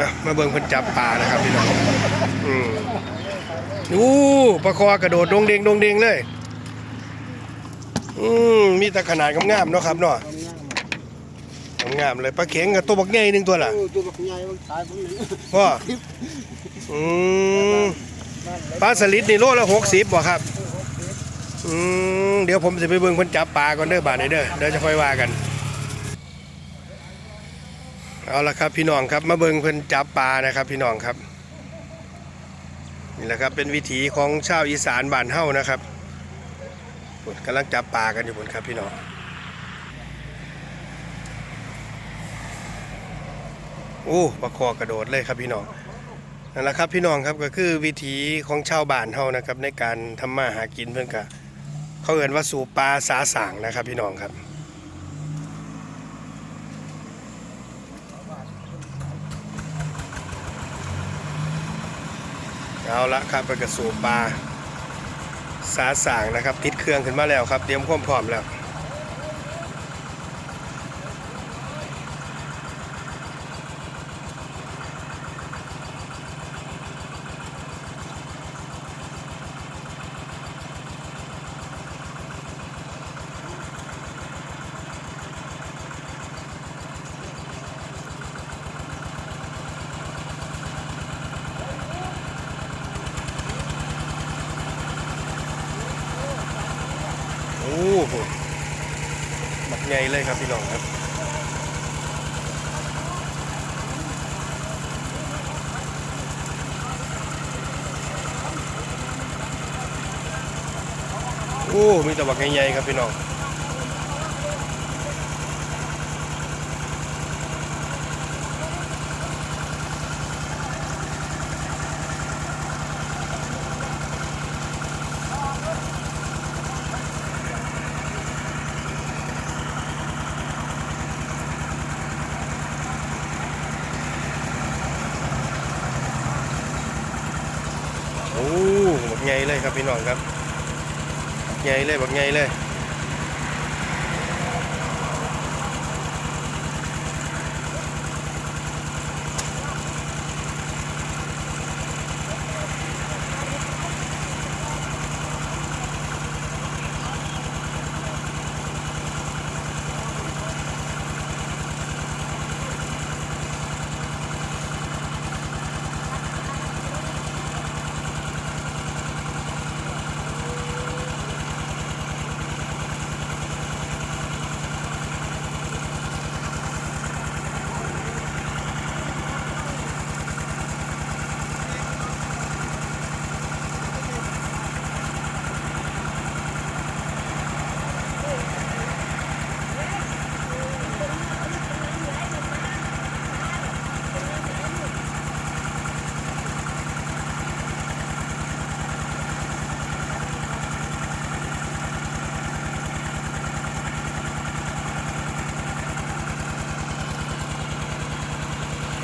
อะมาเบิ่งเพิ่นจับปลานะครับพี่น้องอืมอู้ปลาคอกระโดดดงเดงดงเดงเลย อืมมีแต่ขนาดงามๆเนาะครับเนาะงามๆเลยปลาเข็งกับตัวบักใหญ่หนึงตัวล่ะโอ้ตัวบักใหญ่บักสายบักหนึ่งพ่ออืมปลาสลิดนี่โลละ60บ่ครับอืมเดี๋ยวผมจะไปเบิ่งเพิ่นจับปลาก่อนเด้อบาดนี้เด้อเดี๋ยวจะค่อยว่ากัน เอาละครับพี่น้องครับมาเบิงเพิ่นจับปลานะครับ พี่น้องครับนี่แหละครับเป็นวิถีของชาวอีสานบ้านเฮานะครับพุ่นกำลังจับปลากันอยู่พุ่นครับพี่น้องโอ้ปลาคอกระโดดเลยครับพี่น้องนั่นแหละครับพี่น้องครับก็คือวิถีของชาวบ้านเฮานะครับ ในการทำมาหากินเพิ่อนก็เขาเอ่นว่าสู่ปลาสาสางนะครับ พี่น้องครับ เอาละครับไปกระสูบปลาสาสางนะครับติดเครื่องขึ้นมาแล้วครับเตรียมความพร้อมแล้ว โอ้โหบักใหญ่เลยครับพี่น้องครับโอ้ มีแต่บักใหญ่ๆครับพี่น้อง อ้บักใหญ่เลยครับพี่น้องครับบักใหญ่เลยบักใหญ่เลย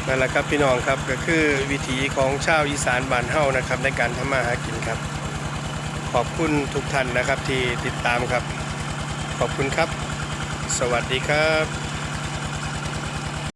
นั่นแหละครับพี่น้องครับก็คือวิถีของชาวอีสานบ้านเฮานะครับในการทำมาหากินครับ ขอบคุณทุกท่านนะครับที่ติดตามครับ ขอบคุณครับ สวัสดีครับ